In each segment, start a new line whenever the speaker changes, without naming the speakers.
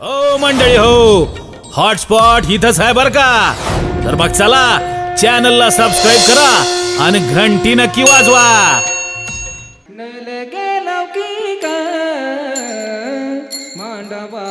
हो मंडळी हो. हॉटस्पॉट इथंच आहे बर का? तर मग चला चॅनलला सबस्क्राईब करा आणि घंटी नक्की वाजवा.
नल गेलो की मांडवा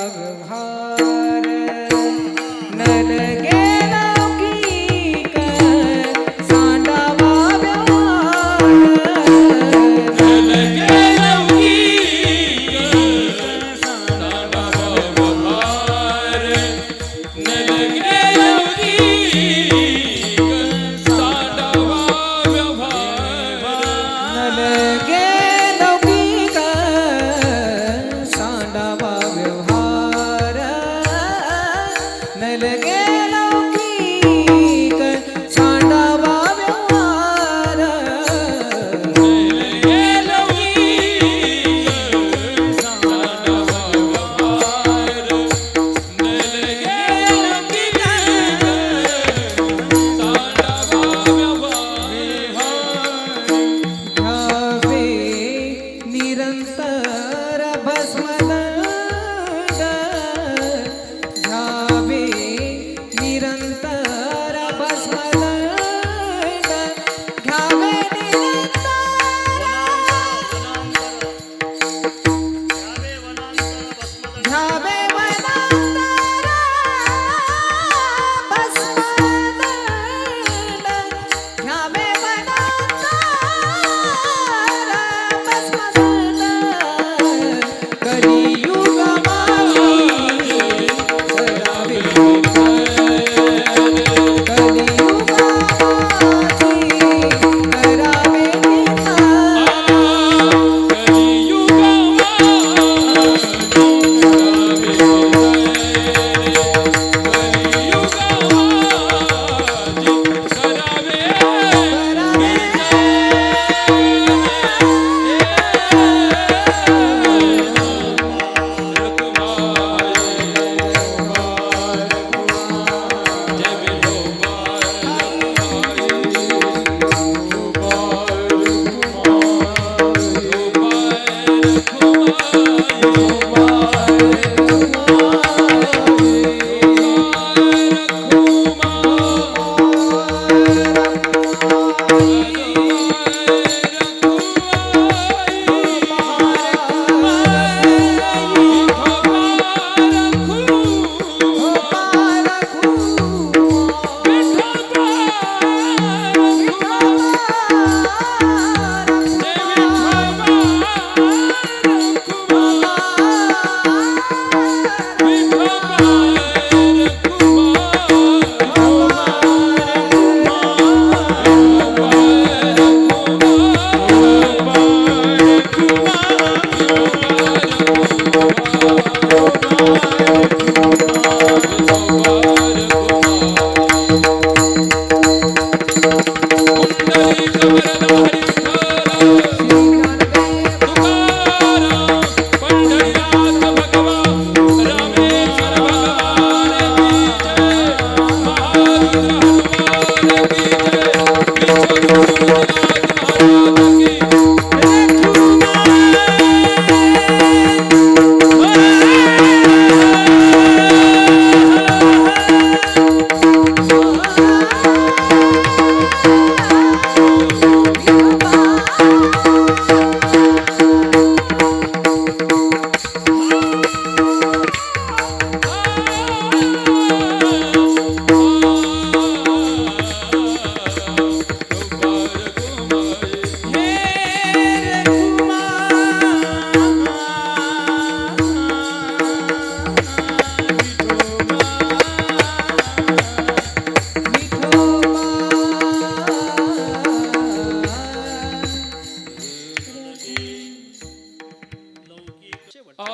आ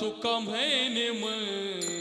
तू कम है म्हण